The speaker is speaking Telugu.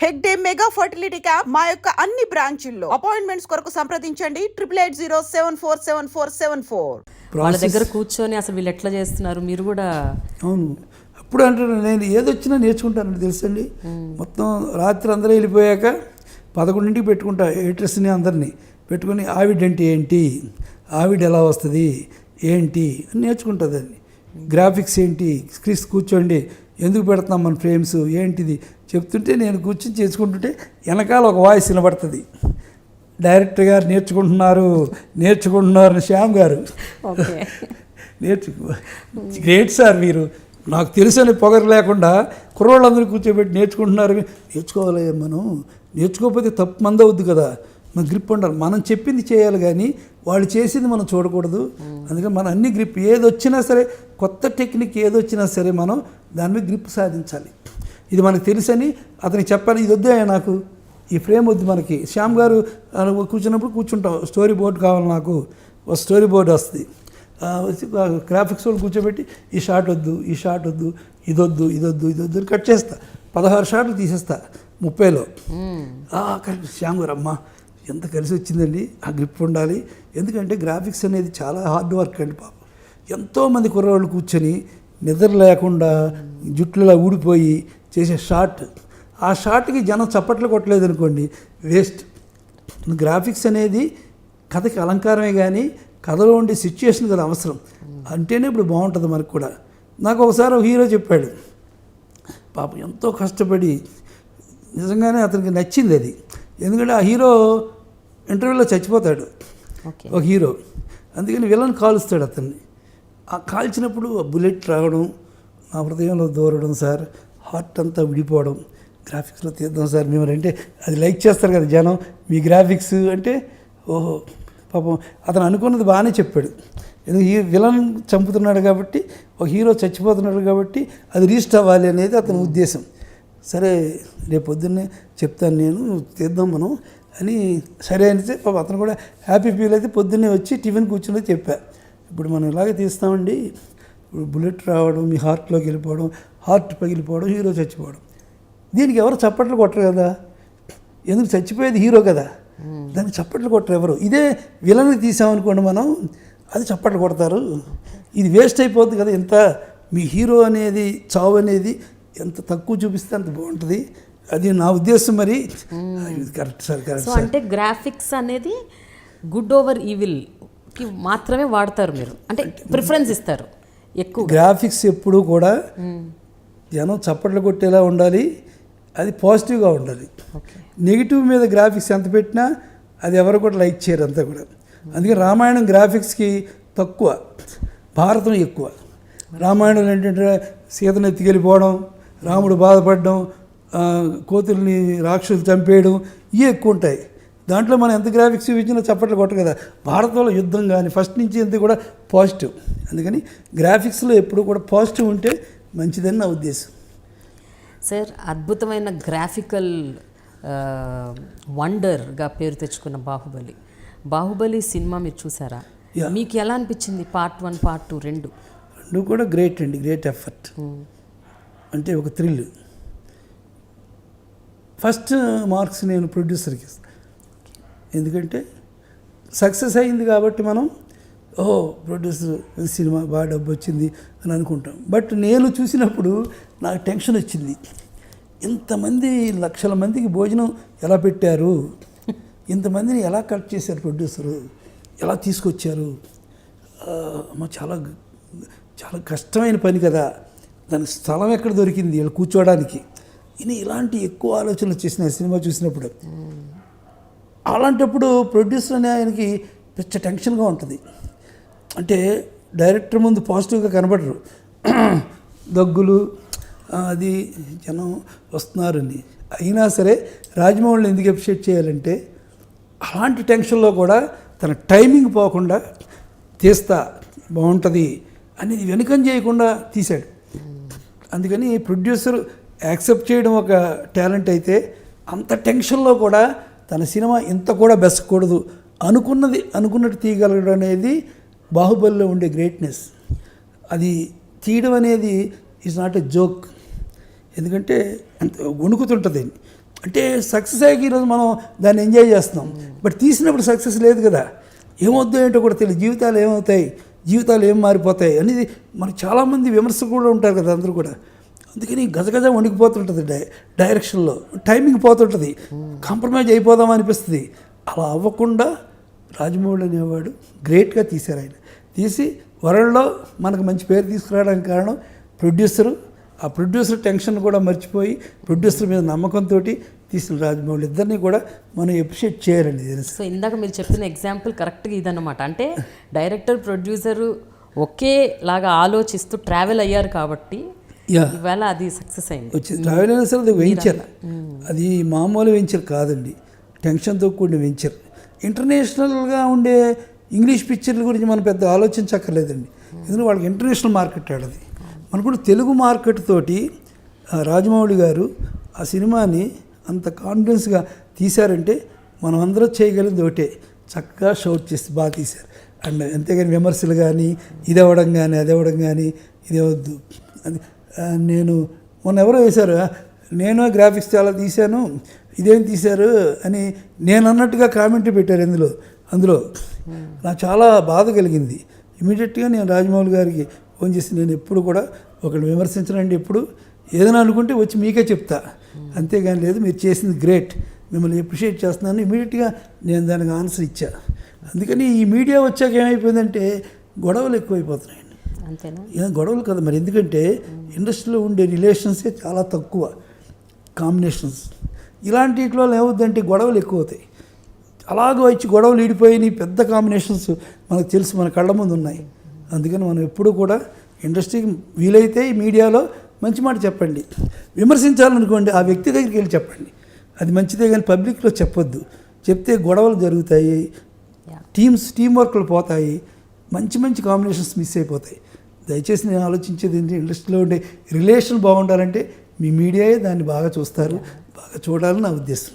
హెగ్డే మెగా ఫర్టిలిటీ క్యాంప్ మా యొక్క అన్ని బ్రాంచుల్లో. అపాయింట్మెంట్స్ కొరకు సంప్రదించండి. Triple eight zero seven four seven four seven four. వాళ్ళ దగ్గర కూర్చొని అసలు వీళ్ళు ఎట్లా చేస్తున్నారు? మీరు కూడా అవును. అప్పుడు అంటారు నేను ఏదొచ్చినా నేర్చుకుంటానండి తెలుసండి? మొత్తం రాత్రి అందరూ వెళ్ళిపోయాక పదకొండింటికి పెట్టుకుంటా ఎయిటర్స్ని అందరినీ. పెట్టుకొని ఆవిడ్ అంటే ఏంటి? ఆవిడ్ ఎలా వస్తుంది? ఏంటి? అని నేర్చుకుంటుందండి గ్రాఫిక్స్ ఏంటి? స్క్రీన్స్ కూర్చోండి. ఎందుకు పెడుతున్నాం మన ఫ్రేమ్స్? ఏంటిది? చెప్తుంటే నేను కూర్చొని చేసుకుంటుంటే వెనకాల ఒక వాయిస్ వినబడుతుంది. డైరెక్టర్ గారు నేర్చుకుంటున్నారు నేర్చుకుంటున్నారు అని శ్యామ్ గారు. ఓకే. నేర్చుకో గ్రేట్ సార్ మీరు. నాకు తెలుసని పొగరు లేకుండా కుర్రోళ్ళందరూ కూర్చోబెట్టి నేర్చుకుంటున్నారు. నేర్చుకోవాలి మనం. నేర్చుకోకపోతే తప్పు మంది అవుద్ది కదా. మన గ్రిప్ ఉండాలి. మనం చెప్పింది చేయాలి కానీ వాళ్ళు చేసింది మనం చూడకూడదు. అందుకని మన అన్ని గ్రిప్ ఏది వచ్చినా సరే కొత్త టెక్నిక్ ఏది వచ్చినా సరే మనం దాని మీద గ్రిప్ సాధించాలి. ఇది మనకు తెలుసని అతనికి చెప్పాలి ఇది వద్దే నాకు. ఈ ఫ్రేమ్ వద్దు మనకి. శ్యామ్ గారు కూర్చున్నప్పుడు కూర్చుంటాం. స్టోరీ బోర్డు కావాలి నాకు. ఒక స్టోరీ బోర్డు వస్తుంది. గ్రాఫిక్స్ వాళ్ళు కూర్చోబెట్టి ఈ షాట్ వద్దు ఈ షాట్ వద్దు ఇదొద్దు ఇదొద్దు ఇదొద్దు అని కట్ చేస్తా. పదహారు షాట్లు తీసేస్తా ముప్పైలో. శ్యామ్ గారు అమ్మ ఎంత కలిసి వచ్చిందండి. ఆ గ్రిప్ ఉండాలి. ఎందుకంటే గ్రాఫిక్స్ అనేది చాలా హార్డ్ వర్క్ అండి పాపం. ఎంతోమంది కుర్రవాళ్ళు కూర్చొని నిద్ర లేకుండా జుట్టులా ఊడిపోయి చేసే షాట్ ఆ షాట్కి జనం చప్పట్లు కొట్టలేదు అనుకోండి వేస్ట్ గ్రాఫిక్స్ అనేది కథకి అలంకారమే కానీ కథలో ఉండే సిచ్యుయేషన్ కదా అవసరం. అంటేనే ఇప్పుడు బాగుంటుంది మనకు కూడా. నాకు ఒకసారి ఒక హీరో చెప్పాడు పాపం ఎంతో కష్టపడి నిజంగానే అతనికి నచ్చింది అది. ఎందుకంటే ఆ హీరో ఇంటర్వ్యూలో చచ్చిపోతాడు ఒక హీరో. అందుకని విలన్ కాలుస్తాడు అతన్ని. ఆ కాల్చినప్పుడు ఆ బుల్లెట్ రావడం నా హృదయంలో దూరడం సార్ హార్ట్ అంతా విడిపోవడం గ్రాఫిక్స్లో తీద్దాం సార్ మేము అంటే అది లైక్ చేస్తారు కదా జనం మీ గ్రాఫిక్స్ అంటే ఓహో పాపం అతను అనుకున్నది బాగానే చెప్పాడు. ఎందుకు ఈ విలన్ చంపుతున్నాడు కాబట్టి ఒక హీరో చచ్చిపోతున్నాడు కాబట్టి అది రీస్ట్ అవ్వాలి అనేది అతని ఉద్దేశం. సరే రేపు పొద్దున్నే చెప్తాను నేను తీద్దాం మనం అని సరే అంటే పాపం అతను కూడా హ్యాపీ ఫీల్ అయితే పొద్దున్నే వచ్చి టిఫిన్ కూర్చుని చెప్పా. ఇప్పుడు మనం ఇలాగే తీస్తామండి? ఇప్పుడు బుల్లెట్ రావడం మీ హార్ట్లోకి వెళ్ళిపోవడం హార్ట్ పగిలిపోవడం హీరో చచ్చిపోవడం. దీనికి ఎవరు చప్పట్లు కొట్టరు కదా? ఎందుకు చచ్చిపోయేది హీరో కదా? దానికి చప్పట్లు కొట్టరు ఎవరు? ఇదే విలన్కి తీసామనుకోండి మనం అది చప్పట్లు కొడతారు. ఇది వేస్ట్ అయిపోద్ది కదా? ఎంత మీ హీరో అనేది చావు అనేది ఎంత తక్కువ చూపిస్తే అంత బాగుంటుంది. అది నా ఉద్దేశం మరి. కరెక్ట్ సార్ కరెక్ట్ అంటే గ్రాఫిక్స్ అనేది గుడ్ ఓవర్ ఈవిల్. కి మాత్రమే వాడతారు మీరు. అంటే ప్రిఫరెన్స్ ఇస్తారు ఎక్కువ గ్రాఫిక్స్ ఎప్పుడూ కూడా జనం చప్పట్లు కొట్టేలా ఉండాలి అది పాజిటివ్గా ఉండాలి. నెగిటివ్ మీద గ్రాఫిక్స్ ఎంత పెట్టినా అది ఎవరు కూడా లైక్ చేయరు అంతా కూడా. అందుకే రామాయణం గ్రాఫిక్స్కి తక్కువ భారతం ఎక్కువ. రామాయణం ఏంటంటే సీతను ఎత్తుకెళ్ళిపోవడం రాముడు బాధపడడం కోతుల్ని రాక్షసులు చంపేయడం ఇవి ఎక్కువ ఉంటాయి. దాంట్లో మనం ఎంత గ్రాఫిక్స్ చూపించినా చప్పట్లు కొట్ట కదా. భారతంలో యుద్ధం కానీ ఫస్ట్ నుంచి ఎంత కూడా పాజిటివ్ అందుకని గ్రాఫిక్స్లో ఎప్పుడు కూడా పాజిటివ్ ఉంటే మంచిదని నా ఉద్దేశం. సార్ అద్భుతమైన గ్రాఫికల్ వండర్గా పేరు తెచ్చుకున్న బాహుబలి. బాహుబలి సినిమా మీరు చూసారా. మీకు ఎలా అనిపించింది పార్ట్ వన్ పార్ట్ టూ రెండు? రెండు కూడా గ్రేట్ అండి గ్రేట్ ఎఫర్ట్ అంటే ఒక థ్రిల్ ఫస్ట్ మార్క్స్ నేను ప్రొడ్యూసర్కి ఇస్తాను ఎందుకంటే సక్సెస్ అయింది కాబట్టి మనం ఓ ప్రొడ్యూసర్ సినిమా బాగా డబ్బు వచ్చింది అని అనుకుంటాం. బట్ నేను చూసినప్పుడు నాకు టెన్షన్ వచ్చింది. ఇంతమంది లక్షల మందికి భోజనం ఎలా పెట్టారు? ఇంతమందిని ఎలా కట్ చేశారు ప్రొడ్యూసరు ఎలా తీసుకొచ్చారు? అమ్మ చాలా చాలా కష్టమైన పని కదా. దానికి స్థలం ఎక్కడ దొరికింది? వీళ్ళు కూర్చోవడానికి. ఇని ఇలాంటి ఎక్కువ ఆలోచనలు చేసిన సినిమా చూసినప్పుడు. అలాంటప్పుడు ప్రొడ్యూసర్ అనే ఆయనకి పిచ్చ టెన్షన్గా ఉంటుంది. అంటే డైరెక్టర్ ముందు పాజిటివ్గా కనబడరు. దగ్గులు అది జనం వస్తున్నారని. అయినా సరే రాజమౌళిని ఎందుకు అప్రిషియేట్ చేయాలంటే అలాంటి టెన్షన్లో కూడా తన టైమింగ్ పోకుండా తీస్తా బాగుంటుంది అనేది వెనుకం చేయకుండా తీశాడు. అందుకని ప్రొడ్యూసర్ యాక్సెప్ట్ చేయడం ఒక టాలెంట్ అయితే అంత టెన్షన్లో కూడా తన సినిమా ఇంత కూడా బెసకూడదు అనుకున్నది అనుకున్నట్టు తీయగలగడం అనేది బాహుబలిలో ఉండే గ్రేట్నెస్ అది తీయడం అనేది ఈజ్ నాట్ ఎ జోక్ ఎందుకంటే అంత వణుకుతుంటుంది. అంటే సక్సెస్ అయ్యాక ఈరోజు మనం దాన్ని ఎంజాయ్ చేస్తున్నాం. బట్ తీసినప్పుడు సక్సెస్ లేదు కదా. ఏమవుద్దో ఏంటో కూడా తెలియదు. జీవితాలు ఏమవుతాయి? జీవితాలు ఏం మారిపోతాయి? అనేది మనకు చాలామంది విమర్శలు కూడా ఉంటారు కదా అందరూ కూడా. అందుకని గజగజ వణికిపోతుంటుంది డై డైరెక్షన్లో. టైమింగ్ పోతుంటుంది. కాంప్రమైజ్ అయిపోదాం అనిపిస్తుంది. అలా అవ్వకుండా రాజమౌళి అనేవాడు గ్రేట్గా తీశారు ఆయన. తీసి వరల్డ్లో మనకు మంచి పేరు తీసుకురావడానికి కారణం ప్రొడ్యూసరు. ఆ ప్రొడ్యూసర్ టెన్షన్ కూడా మర్చిపోయి ప్రొడ్యూసర్ మీద నమ్మకంతో తీసిన రాజమౌళి. ఇద్దరిని కూడా మనం ఎప్రిషియేట్ చేయాలండి సో ఇందాక మీరు చెప్పిన ఎగ్జాంపుల్ కరెక్ట్గా ఇదన్నమాట. అంటే డైరెక్టర్ ప్రొడ్యూసరు ఒకేలాగా ఆలోచిస్తూ ట్రావెల్ అయ్యారు కాబట్టి ఇవాళ అది సక్సెస్ అయింది. వచ్చింది ట్రావెల్ అయినా సరే అది వెంచర్ అది మామూలు వెంచర్ కాదండి. టెన్షన్తో కూడిన వెంచర్ ఇంటర్నేషనల్గా ఉండే ఇంగ్లీష్ పిక్చర్ల గురించి మనం పెద్ద ఆలోచించక్కర్లేదండి. ఎందుకంటే వాళ్ళకి ఇంటర్నేషనల్ మార్కెట్ ఆడది. మన కూడా తెలుగు మార్కెట్ తోటి రాజమౌళి గారు ఆ సినిమాని అంత కాన్ఫిడెన్స్గా తీశారంటే మనం అందరం చేయగలిగింది ఒకటే. చక్కగా షౌట్ చేసి బాగా తీశారు. అండ్ అంతేగాని విమర్శలు కానీ ఇది అవ్వడం కానీ అది అవ్వడం కానీ ఇది వద్దు అది నేను మొన్న ఎవరో వేశారు నేను గ్రాఫిక్స్ చాలా తీశాను ఇదేం తీశారు? అని నేను అన్నట్టుగా కామెంట్ పెట్టారు ఇందులో అందులో. నాకు చాలా బాధ కలిగింది. ఇమీడియట్గా నేను రాజమౌళి గారికి ఫోన్ చేసి నేను ఎప్పుడు కూడా ఒకరిని విమర్శించనండి ఎప్పుడు. ఏదైనా అనుకుంటే వచ్చి మీకే చెప్తా. అంతేగాని లేదు మీరు చేసింది గ్రేట్ మిమ్మల్ని అప్రిషియేట్ చేస్తున్నాను. ఇమీడియట్గా నేను దానికి ఆన్సర్ ఇచ్చా. అందుకని ఈ మీడియా వచ్చాక ఏమైపోయిందంటే గొడవలు ఎక్కువైపోతున్నాయి అంతేనా? గొడవలు కదా మరి. ఎందుకంటే ఇండస్ట్రీలో ఉండే రిలేషన్సే చాలా తక్కువ. కాంబినేషన్స్. ఇలాంటి వల్ల ఏమవుద్దంటే గొడవలు ఎక్కువ అవుతాయి అలాగ వచ్చి గొడవలు ఈడిపోయినాయి పెద్ద కాంబినేషన్స్ మనకు తెలుసు మన కళ్ళ ముందు ఉన్నాయి. అందుకని మనం ఎప్పుడూ కూడా ఇండస్ట్రీకి వీలైతే ఈ మీడియాలో మంచి మాట చెప్పండి. విమర్శించాలనుకోండి ఆ వ్యక్తి దగ్గరికి వెళ్ళి చెప్పండి. అది మంచిదే కానీ పబ్లిక్లో చెప్పొద్దు. చెప్తే గొడవలు జరుగుతాయి. టీమ్స్ టీం వర్క్లు పోతాయి. మంచి మంచి కాంబినేషన్స్ మిస్ అయిపోతాయి. దయచేసి నేను ఆలోచించేది ఏంటి? ఇండస్ట్రీలో ఉండే రిలేషన్ బాగుండాలంటే మీ మీడియాయే దాన్ని బాగా చూస్తారు బాగా చూడాలని నా ఉద్దేశం.